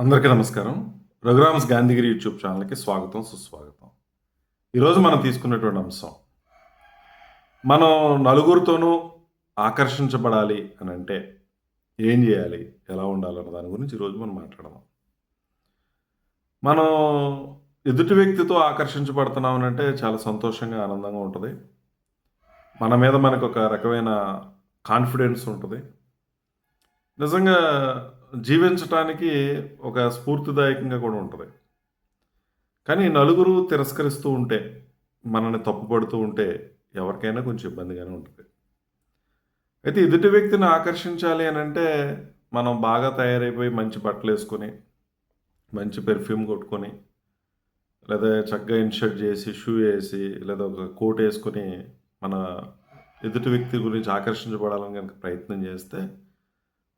అందరికీ నమస్కారం. రఘురామ్స్ గాంధీగిరి యూట్యూబ్ ఛానల్కి స్వాగతం సుస్వాగతం. ఈరోజు మనం తీసుకున్నటువంటి అంశం మనం నలుగురితోనూ ఆకర్షించబడాలి అని అంటే ఏం చేయాలి ఎలా ఉండాలన్న దాని గురించి ఈరోజు మనం మాట్లాడదాం. మనం ఎదుటి వ్యక్తితో ఆకర్షించబడుతున్నాం అంటే చాలా సంతోషంగా ఆనందంగా ఉంటుంది. మన మీద మనకు ఒక రకమైన కాన్ఫిడెన్స్ ఉంటుంది. నిజంగా జీవించటానికి ఒక స్ఫూర్తిదాయకంగా కూడా ఉంటుంది. కానీ నలుగురు తిరస్కరిస్తూ ఉంటే మనల్ని తప్పుపడుతూ ఉంటే ఎవరికైనా కొంచెం ఇబ్బందిగానే ఉంటుంది. అయితే ఎదుటి వ్యక్తిని ఆకర్షించాలి అని అంటే మనం బాగా తయారైపోయి మంచి బట్టలు వేసుకొని మంచి పెర్ఫ్యూమ్ కొట్టుకొని లేదా చక్కగా ఇన్షర్ట్ చేసి షూ వేసి లేదా ఒక కోట్ వేసుకొని మన ఎదుటి వ్యక్తి గురించి ఆకర్షించబడాలని కనుక ప్రయత్నం చేస్తే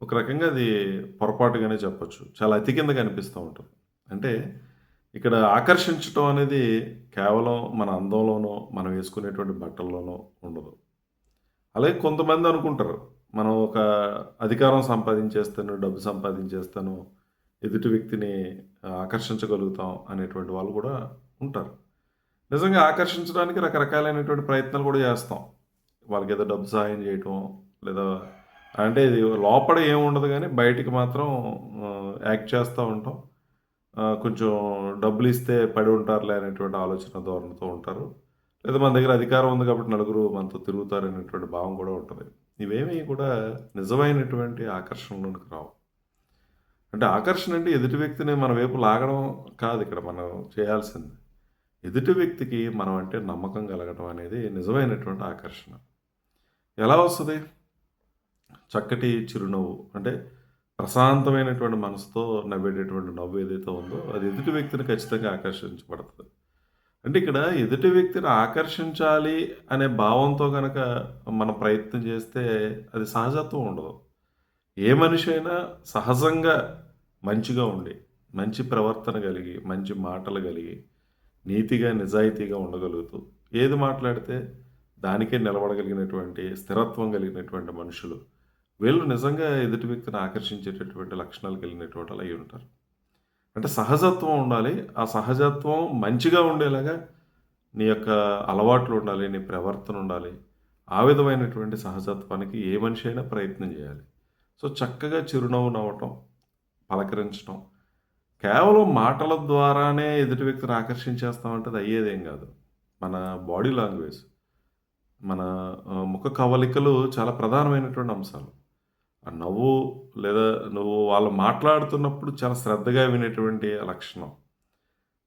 ఒక రకంగా అది పొరపాటుగానే చెప్పొచ్చు. చాలా అతి కింద కనిపిస్తూ ఉంటుంది. అంటే ఇక్కడ ఆకర్షించటం అనేది కేవలం మన అందంలోనో మనం వేసుకునేటువంటి బట్టల్లోనో ఉండదు. అలాగే కొంతమంది అనుకుంటారు మనం ఒక అధికారం సంపాదించేస్తాను డబ్బు సంపాదించేస్తాను ఎదుటి వ్యక్తిని ఆకర్షించగలుగుతాం అనేటువంటి వాళ్ళు కూడా ఉంటారు. నిజంగా ఆకర్షించడానికి రకరకాలైనటువంటి ప్రయత్నాలు కూడా చేస్తాం. వాళ్ళకి ఏదో డబ్బు సహాయం చేయటం లేదా అంటే ఇది లోపల ఏముండదు కానీ బయటికి మాత్రం యాక్ట్ చేస్తూ ఉంటాం. కొంచెం డబ్బులు ఇస్తే పడి ఉంటారులే అనేటువంటి ఆలోచన ధోరణితో ఉంటారు. లేదా మన దగ్గర అధికారం ఉంది కాబట్టి నలుగురు మనతో తిరుగుతారు అనేటువంటి భావం కూడా ఉంటుంది. ఇవేమీ కూడా నిజమైనటువంటి ఆకర్షణలోనికి రావు. అంటే ఆకర్షణ అంటే ఎదుటి వ్యక్తిని మన వైపు లాగడం కాదు ఇక్కడ మనం చేయాల్సింది. ఎదుటి వ్యక్తికి మనం అంటే నమ్మకం కలగడం అనేది నిజమైనటువంటి ఆకర్షణ. ఎలా వస్తుంది? చక్కటి చిరునవ్వు అంటే ప్రశాంతమైనటువంటి మనసుతో నవ్వేటటువంటి నవ్వు ఏదైతే ఉందో అది ఎదుటి వ్యక్తిని ఖచ్చితంగా ఆకర్షించబడుతుంది. అంటే ఇక్కడ ఎదుటి వ్యక్తిని ఆకర్షించాలి అనే భావంతో కనుక మనం ప్రయత్నం చేస్తే అది సహజత్వం ఉండదు. ఏ మనిషి అయినా సహజంగా మంచిగా ఉండి మంచి ప్రవర్తన కలిగి మంచి మాటలు కలిగి నీతిగా నిజాయితీగా ఉండగలుగుతూ ఏది మాట్లాడితే దానికే నిలబడగలిగినటువంటి స్థిరత్వం కలిగినటువంటి మనుషులు వీళ్ళు నిజంగా ఎదుటి వ్యక్తిని ఆకర్షించేటటువంటి లక్షణాలు కలిగినటువంటి వాళ్ళు అయి ఉంటారు. అంటే సహజత్వం ఉండాలి. ఆ సహజత్వం మంచిగా ఉండేలాగా నీ యొక్క అలవాట్లు ఉండాలి నీ ప్రవర్తన ఉండాలి. ఆ విధమైనటువంటి సహజత్వానికి ఏ మనిషి అయినా ప్రయత్నం చేయాలి. సో చక్కగా చిరునవ్వు నవ్వటం పలకరించటం కేవలం మాటల ద్వారానే ఎదుటి వ్యక్తిని ఆకర్షించేస్తామంటే అది అయ్యేదేం కాదు. మన బాడీ లాంగ్వేజ్ మన ముఖ కవలికలు చాలా ప్రధానమైనటువంటి అంశాలు. నవ్వు లేదా నువ్వు వాళ్ళు మాట్లాడుతున్నప్పుడు చాలా శ్రద్ధగా వినేటువంటి లక్షణం.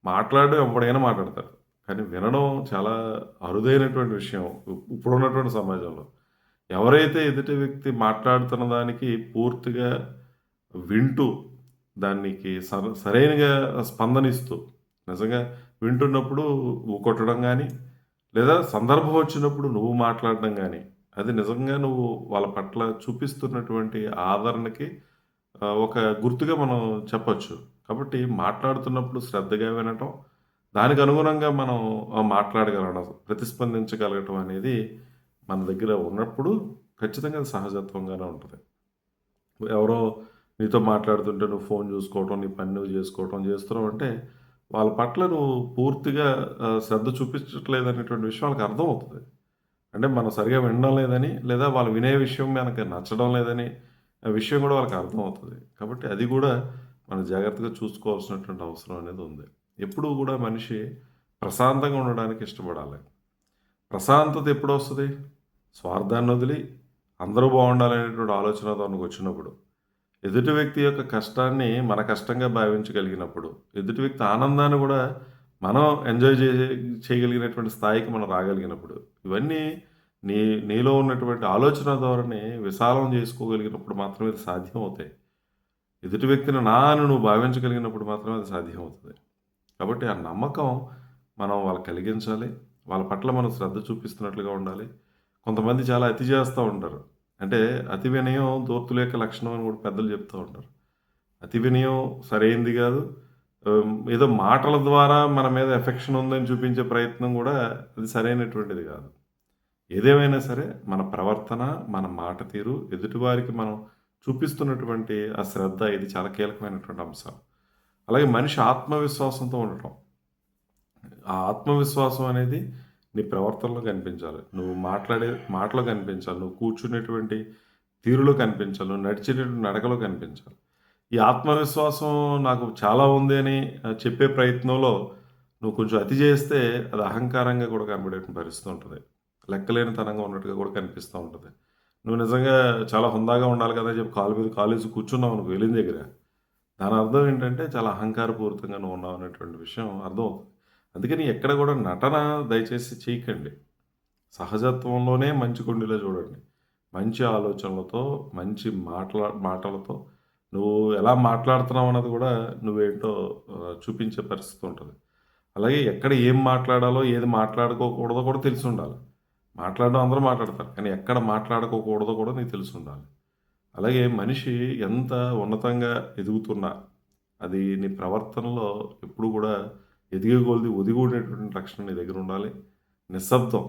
మాట్లాడడం ఎప్పుడైనా మాట్లాడతారు. కానీ వినడం చాలా అరుదైనటువంటి విషయం ఇప్పుడున్నటువంటి సమాజంలో. ఎవరైతే ఎదుటి వ్యక్తి మాట్లాడుతున్న దానికి పూర్తిగా వింటూ దానికి సర సరైనగా స్పందనిస్తూ నిజంగా వింటున్నప్పుడు కొట్టడం కానీ లేదా సందర్భం వచ్చినప్పుడు నువ్వు మాట్లాడడం కానీ అది నిజంగా నువ్వు వాళ్ళ పట్ల చూపిస్తున్నటువంటి ఆదరణకి ఒక గుర్తుగా మనం చెప్పొచ్చు. కాబట్టి మాట్లాడుతున్నప్పుడు శ్రద్ధగా వినటం దానికి అనుగుణంగా మనం ఆ, మాట్లాడగలగడం ప్రతిస్పందించగలగటం అనేది మన దగ్గర ఉన్నప్పుడు ఖచ్చితంగా అది సహజత్వంగానే ఉంటుంది. ఎవరో నీతో మాట్లాడుతుంటే నువ్వు ఫోన్ చూసుకోవటం నీ పని నువ్వు చేసుకోవటం చేస్తున్నావు అంటే వాళ్ళ పట్ల నువ్వు పూర్తిగా శ్రద్ధ చూపించట్లేదు అనేటువంటి విషయం వాళ్ళకి అర్థమవుతుంది. అంటే మనం సరిగా వినడం లేదని లేదా వాళ్ళు వినే విషయం మనకి నచ్చడం లేదని ఆ విషయం కూడా వాళ్ళకి అర్థమవుతుంది కాబట్టి అది కూడా మనం జాగ్రత్తగా చూసుకోవాల్సినటువంటి అవసరం అనేది ఉంది. ఎప్పుడూ కూడా మనిషి ప్రశాంతంగా ఉండడానికి ఇష్టపడాలి. ప్రశాంతత ఎప్పుడు వస్తుంది? స్వార్థాన్ని వదిలి అందరూ బాగుండాలనేటువంటి ఆలోచన తనకు వచ్చినప్పుడు. ఎదుటి వ్యక్తి యొక్క కష్టాన్ని మన కష్టంగా భావించగలిగినప్పుడు ఎదుటి వ్యక్తి ఆనందాన్ని కూడా మనం ఎంజాయ్ చే చేయగలిగినటువంటి స్థాయికి మనం రాగలిగినప్పుడు ఇవన్నీ నీ నీలో ఉన్నటువంటి ఆలోచన ద్వారానే విశాలం చేసుకోగలిగినప్పుడు మాత్రమే ఇది సాధ్యం అవుతాయి ఎదుటి వ్యక్తిని నా అని నువ్వు భావించగలిగినప్పుడు మాత్రమే అది సాధ్యం అవుతుంది కాబట్టి ఆ నమ్మకం మనం వాళ్ళకి కలిగించాలి. వాళ్ళ పట్ల మనం శ్రద్ధ చూపిస్తున్నట్లుగా ఉండాలి. కొంతమంది చాలా అతి చేస్తూ ఉంటారు. అంటే అతి వినయం దోర్తుల యొక్క లక్షణం అని కూడా పెద్దలు చెప్తూ ఉంటారు. అతి వినయం సరైంది కాదు. ఏదో మాటల ద్వారా మన మీద ఎఫెక్షన్ ఉందని చూపించే ప్రయత్నం కూడా అది సరైనటువంటిది కాదు. ఏదేమైనా సరే మన ప్రవర్తన మన మాట తీరు ఎదుటివారికి మనం చూపిస్తున్నటువంటి ఆ శ్రద్ధ ఇది చాలా కీలకమైనటువంటి అంశం. అలాగే మనిషి ఆత్మవిశ్వాసంతో ఉండటం. ఆ ఆత్మవిశ్వాసం అనేది నీ ప్రవర్తనలో కనిపించాలి. నువ్వు మాట్లాడే మాటలో కనిపించాలి. నువ్వు కూర్చునేటువంటి తీరులో కనిపించాలి. నువ్వు నడిచేటువంటి నడకలో కనిపించాలి. ఈ ఆత్మవిశ్వాసం నాకు చాలా ఉంది అని చెప్పే ప్రయత్నంలో నువ్వు కొంచెం అతి చేస్తే అది అహంకారంగా కూడా కనబడే పరిస్థితి ఉంటుంది. లెక్కలేని తనంగా ఉన్నట్టుగా కూడా కనిపిస్తూ ఉంటుంది. నువ్వు నిజంగా చాలా హుందాగా ఉండాలి కదా అని చెప్పి కాలు మీద కాలేజీ కూర్చున్నావు నువ్వు వెళ్ళిన దగ్గర. దాని అర్థం ఏంటంటే చాలా అహంకారపూరితంగా నువ్వు ఉన్నావు అనేటువంటి విషయం అర్థం అవుతుంది అందుకని ఎక్కడ కూడా నటన దయచేసి చేయకండి. సహజత్వంలోనే మంచి కొండిలో చూడండి. మంచి ఆలోచనలతో మంచి మాటల మాటలతో నువ్వు ఎలా మాట్లాడుతున్నావు అన్నది కూడా నువ్వేంటో చూపించే పరిస్థితి ఉంటుంది. అలాగే ఎక్కడ ఏం మాట్లాడాలో ఏది మాట్లాడుకోకూడదో కూడా తెలిసి ఉండాలి. మాట్లాడడం అందరూ మాట్లాడతారు. కానీ ఎక్కడ మాట్లాడుకోకూడదో కూడా నీకు తెలిసి ఉండాలి. అలాగే మనిషి ఎంత ఉన్నతంగా ఎదుగుతున్నా అది నీ ప్రవర్తనలో ఎప్పుడు కూడా ఎదిగే కొలది ఒదిగి ఉండేటువంటి లక్షణం నీ దగ్గర ఉండాలి. నిశ్శబ్దం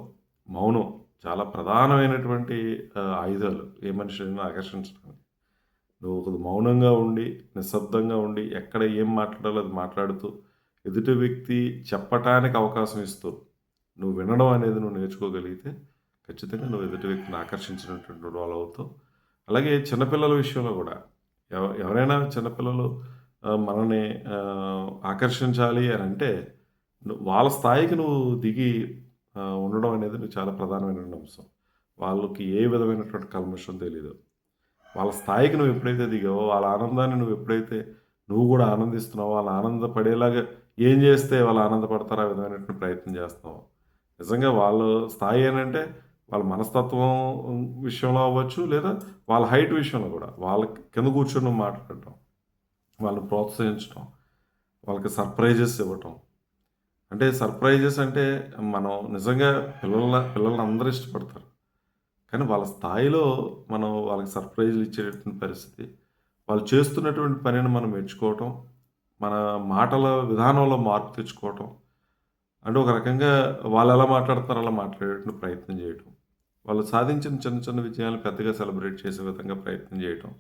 మౌనం చాలా ప్రధానమైనటువంటి ఆయుధాలు. ఏ మనిషిని ఆకర్షించడానికి. నువ్వు ఒక మౌనంగా ఉండి నిశ్శబ్దంగా ఉండి ఎక్కడ ఏం మాట్లాడాలో అది మాట్లాడుతూ ఎదుటి వ్యక్తి చెప్పటానికి అవకాశం ఇస్తూ నువ్వు వినడం అనేది నువ్వు నేర్చుకోగలిగితే ఖచ్చితంగా నువ్వు ఎదుటి వ్యక్తిని ఆకర్షించినటువంటి వాళ్ళు అవుతావు. అలాగే చిన్నపిల్లల విషయంలో కూడా ఎవ ఎవరైనా చిన్నపిల్లలు మనల్ని ఆకర్షించాలి అని అంటే వాళ్ళ స్థాయికి నువ్వు దిగి ఉండడం అనేది నువ్వు చాలా ప్రధానమైనటువంటి అంశం. వాళ్ళకి ఏ విధమైనటువంటి కల్మషం తెలియదు వాళ్ళ స్థాయికి నువ్వు ఎప్పుడైతే దిగావో వాళ్ళ ఆనందాన్ని నువ్వు ఎప్పుడైతే నువ్వు కూడా ఆనందిస్తున్నావో వాళ్ళ ఆనందపడేలాగా ఏం చేస్తే వాళ్ళు ఆనందపడతారో ఆ విధమైనటువంటి ప్రయత్నం చేస్తున్నావు. నిజంగా వాళ్ళ స్థాయి ఏంటంటే వాళ్ళ మనస్తత్వం విషయంలో అవ్వచ్చు లేదా వాళ్ళ హైట్ విషయంలో కూడా. వాళ్ళ కింద కూర్చొని మాట్లాడటం వాళ్ళని ప్రోత్సహించడం వాళ్ళకి సర్ప్రైజెస్ ఇవ్వటం. అంటే సర్ప్రైజెస్ అంటే మనం నిజంగా పిల్లల పిల్లల్ని అందరూ ఇష్టపడతారు. కానీ వాళ్ళ స్థాయిలో మనం వాళ్ళకి సర్ప్రైజులు ఇచ్చేటటువంటి పరిస్థితి వాళ్ళు చేస్తున్నటువంటి పనిని మనం మెచ్చుకోవటం మన మాటల విధానంలో మార్పు తెచ్చుకోవటం అంటే ఒక రకంగా వాళ్ళు ఎలా మాట్లాడతారో అలా మాట్లాడేటువంటి ప్రయత్నం చేయటం. వాళ్ళు సాధించిన చిన్న చిన్న విజయాలను పెద్దగా సెలబ్రేట్ చేసే విధంగా ప్రయత్నం చేయటం.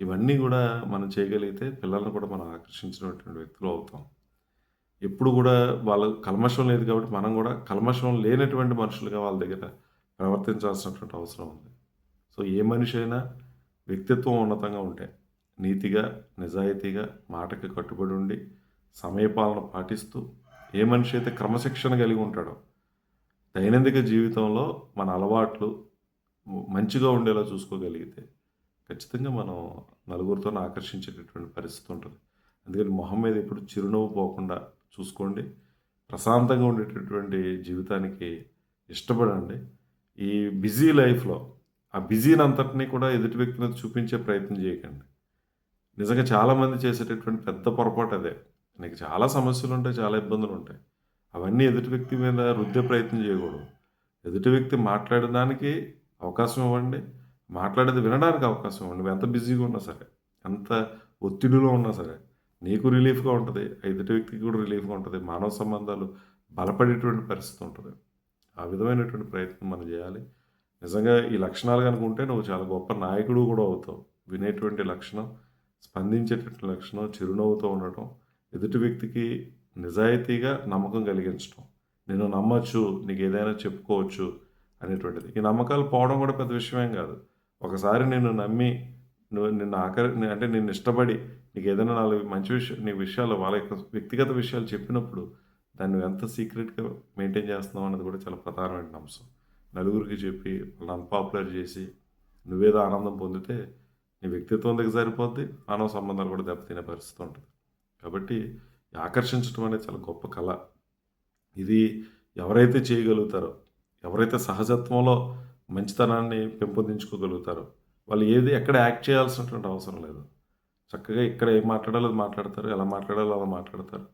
ఇవన్నీ కూడా మనం చేయగలిగితే పిల్లల్ని కూడా మనం ఆకర్షించినటువంటి వ్యక్తులు అవుతాం. ఎప్పుడు కూడా వాళ్ళ కల్మషం లేదు కాబట్టి మనం కూడా కల్మషం లేనటువంటి మనుషులుగా వాళ్ళ దగ్గర ప్రవర్తించాల్సినటువంటి అవసరం ఉంది. సో ఏ మనిషి అయినా వ్యక్తిత్వం ఉన్నతంగా ఉంటే నీతిగా నిజాయితీగా మాటకి కట్టుబడి ఉండి సమయపాలన పాటిస్తూ ఏ మనిషి అయితే క్రమశిక్షణ కలిగి ఉంటాడో దైనందిక జీవితంలో మన అలవాట్లు మంచిగా ఉండేలా చూసుకోగలిగితే ఖచ్చితంగా మనం నలుగురితో ఆకర్షించేటటువంటి పరిస్థితి ఉంటుంది. అందుకని మొహం మీద ఎప్పుడు చిరునవ్వు పోకుండా చూసుకోండి. ప్రశాంతంగా ఉండేటటువంటి జీవితానికి ఇష్టపడండి. ఈ బిజీ లైఫ్లో ఆ బిజీని అంతటినీ కూడా ఎదుటి వ్యక్తి మీద చూపించే ప్రయత్నం చేయకండి. నిజంగా చాలామంది చేసేటటువంటి పెద్ద పొరపాటు అదే. నీకు చాలా సమస్యలు ఉంటాయి చాలా ఇబ్బందులు ఉంటాయి అవన్నీ ఎదుటి వ్యక్తి మీద రుద్దే ప్రయత్నం చేయకూడదు. ఎదుటి వ్యక్తి మాట్లాడడానికి అవకాశం ఇవ్వండి. మాట్లాడేది వినడానికి అవకాశం ఇవ్వండి. నువ్వు ఎంత బిజీగా ఉన్నా సరే ఎంత ఒత్తిడిలో ఉన్నా సరే నీకు రిలీఫ్గా ఉంటుంది. ఎదుటి వ్యక్తికి కూడా రిలీఫ్గా ఉంటుంది. మానవ సంబంధాలు బలపడేటువంటి పరిస్థితి ఉంటుంది. ఆ విధమైనటువంటి ప్రయత్నం మనం చేయాలి. నిజంగా ఈ లక్షణాలు కనుక ఉంటే నువ్వు చాలా గొప్ప నాయకుడు కూడా అవుతావు. వినేటువంటి లక్షణం స్పందించేటటువంటి లక్షణం చిరునవ్వుతో ఉండటం ఎదుటి వ్యక్తికి నిజాయితీగా నమ్మకం కలిగించడం నేను నమ్మచ్చు నీకు ఏదైనా చెప్పుకోవచ్చు అనేటువంటిది. ఈ నమ్మకాలు పోవడం కూడా పెద్ద విషయమేం కాదు. ఒకసారి నేను నమ్మి నువ్వు నిన్ను ఆకరి అంటే నిన్ను ఇష్టపడి నీకు ఏదైనా నాలుగు మంచి విషయం నీ విషయాలు వాళ్ళ యొక్క వ్యక్తిగత విషయాలు చెప్పినప్పుడు దాన్ని నువ్వు ఎంత సీక్రెట్గా మెయింటైన్ చేస్తున్నావు అన్నది కూడా చాలా ప్రధానమైన అంశం. నలుగురికి చెప్పి వాళ్ళని అన్పాపులర్ చేసి నువ్వేదో ఆనందం పొందితే నీ వ్యక్తిత్వం దగ్గర సరిపోద్ది మానవ సంబంధాలు కూడా దెబ్బతినే పరిస్థితి ఉంటుంది. కాబట్టి ఆకర్షించడం అనేది చాలా గొప్ప కళ. ఇది ఎవరైతే చేయగలుగుతారో ఎవరైతే సహజత్వంలో మంచితనాన్ని పెంపొందించుకోగలుగుతారో వాళ్ళు ఏది ఎక్కడ యాక్ట్ చేయాల్సినటువంటి అవసరం లేదు. చక్కగా ఇక్కడ ఏం మాట్లాడాలో అది మాట్లాడతారు ఎలా మాట్లాడాలో అలా మాట్లాడతారు.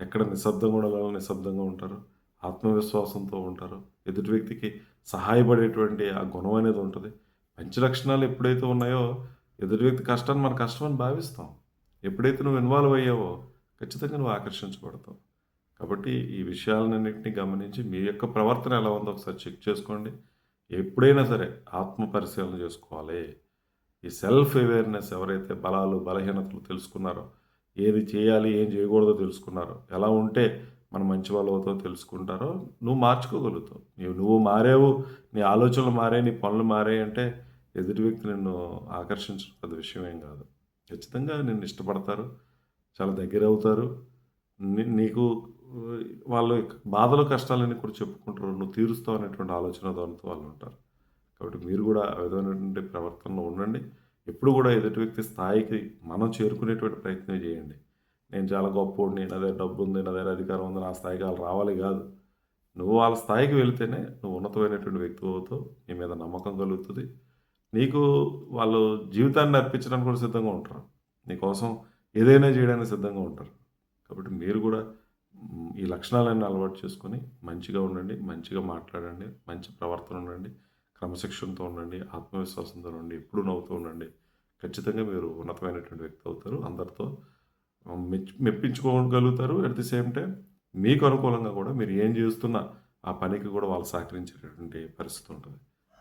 ఎక్కడ నిశ్శబ్దంగా ఉండాలో నిశ్శబ్దంగా ఉంటారు. ఆత్మవిశ్వాసంతో ఉంటారు. ఎదుటి వ్యక్తికి సహాయపడేటువంటి ఆ గుణం అనేది ఉంటుంది. మంచి లక్షణాలు ఎప్పుడైతే ఉన్నాయో ఎదుటి వ్యక్తి కష్టాన్ని మన కష్టం అని భావిస్తాం. ఎప్పుడైతే నువ్వు ఇన్వాల్వ్ అయ్యావో ఖచ్చితంగా నువ్వు ఆకర్షించబడతావు. కాబట్టి ఈ విషయాలన్నింటినీ గమనించి మీ యొక్క ప్రవర్తన ఎలా ఉందో ఒకసారి చెక్ చేసుకోండి. ఎప్పుడైనా సరే ఆత్మ పరిశీలన చేసుకోవాలి. ఈ సెల్ఫ్ అవేర్నెస్ ఎవరైతే బలాలు బలహీనతలు తెలుసుకున్నారో ఏది చేయాలి ఏం చేయకూడదో తెలుసుకున్నారో ఎలా ఉంటే మనం మంచి వాళ్ళు అవుతావు తెలుసుకుంటారో నువ్వు మార్చుకోగలుగుతావు. నీవు నువ్వు మారేవు నీ ఆలోచనలు మారే నీ పనులు మారే అంటే ఎదుటి వ్యక్తి నిన్ను ఆకర్షించడం పెద్ద విషయం ఏం కాదు. ఖచ్చితంగా నిన్ను ఇష్టపడతారు చాలా దగ్గర అవుతారు నీకు వాళ్ళు బాధలు కష్టాలన్నీ కూడా చెప్పుకుంటారు. నువ్వు తీరుస్తావు అనేటువంటి ఆలోచన ధోరణితో వాళ్ళు ఉంటారు. కాబట్టి మీరు కూడా ఆ విధమైనటువంటి ప్రవర్తనలో ఉండండి. ఎప్పుడు కూడా ఎదుటి వ్యక్తి స్థాయికి మనం చేరుకునేటువంటి ప్రయత్నం చేయండి. నేను చాలా గొప్పోడిని నా దగ్గర డబ్బు ఉంది నా దగ్గర అధికారం ఉంది నా స్థాయికి వాళ్ళు రావాలి కాదు. నువ్వు వాళ్ళ స్థాయికి వెళితేనే నువ్వు ఉన్నతమైనటువంటి వ్యక్తి అవుతావు నీ మీద నమ్మకం కలుగుతుంది. నీకు వాళ్ళు జీవితాన్ని అర్పించడానికి కూడా సిద్ధంగా ఉంటారు. నీకోసం ఏదైనా చేయడానికి సిద్ధంగా ఉంటారు. కాబట్టి మీరు కూడా ఈ లక్షణాలన్నీ అలవాటు చేసుకొని మంచిగా ఉండండి మంచిగా మాట్లాడండి మంచి ప్రవర్తన ఉండండి క్రమశిక్షణతో ఉండండి ఆత్మవిశ్వాసంతో ఉండండి ఎప్పుడు నవ్వుతూ ఉండండి. ఖచ్చితంగా మీరు ఉన్నతమైనటువంటి వ్యక్తి అవుతారు. అందరితో ఆ, మెప్పించుకోగలుగుతారు. అట్ ది సేమ్ టైం మీకు అనుకూలంగా కూడా మీరు ఏం చేస్తున్నా ఆ పనికి కూడా వాళ్ళు సహకరించేటటువంటి పరిస్థితి ఉంటుంది.